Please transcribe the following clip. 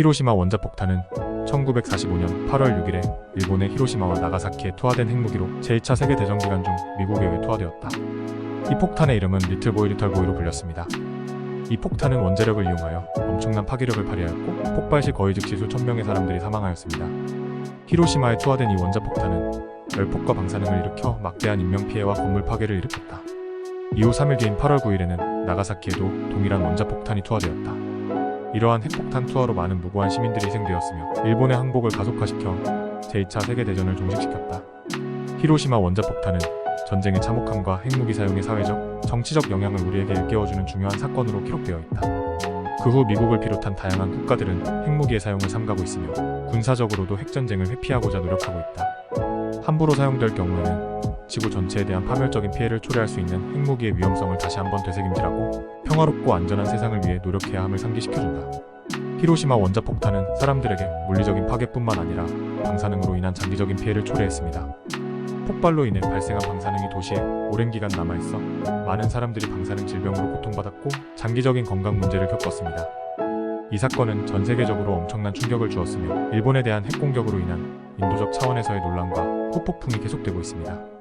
히로시마 원자폭탄은 1945년 8월 6일에 일본의 히로시마와 나가사키에 투하된 핵무기로 제2차 세계대전 기간 중 미국에 의해 투하되었다. 이 폭탄의 이름은 리틀보이 리털보이로 불렸습니다. 이 폭탄은 원자력을 이용하여 엄청난 파괴력을 발휘하였고 폭발 시 거의 즉시 수천 명의 사람들이 사망하였습니다. 히로시마에 투하된 이 원자폭탄은 열폭과 방사능을 일으켜 막대한 인명피해와 건물 파괴를 일으켰다. 이후 3일 뒤인 8월 9일에는 나가사키에도 동일한 원자폭탄이 투하되었다. 이러한 핵폭탄 투하로 많은 무고한 시민들이 희생되었으며 일본의 항복을 가속화시켜 제2차 세계대전을 종식시켰다. 히로시마 원자폭탄은 전쟁의 참혹함과 핵무기 사용의 사회적, 정치적 영향을 우리에게 일깨워주는 중요한 사건으로 기록되어 있다. 그 후 미국을 비롯한 다양한 국가들은 핵무기의 사용을 삼가고 있으며 군사적으로도 핵전쟁을 회피하고자 노력하고 있다. 함부로 사용될 경우에는 지구 전체에 대한 파멸적인 피해를 초래할 수 있는 핵무기의 위험성을 다시 한번 되새김질하고 평화롭고 안전한 세상을 위해 노력해야 함을 상기시켜준다. 히로시마 원자폭탄은 사람들에게 물리적인 파괴뿐만 아니라 방사능으로 인한 장기적인 피해를 초래했습니다. 폭발로 인해 발생한 방사능이 도시에 오랜 기간 남아있어 많은 사람들이 방사능 질병으로 고통받았고 장기적인 건강 문제를 겪었습니다. 이 사건은 전 세계적으로 엄청난 충격을 주었으며 일본에 대한 핵공격으로 인한 인도적 차원에서의 논란과 후폭풍이 계속되고 있습니다.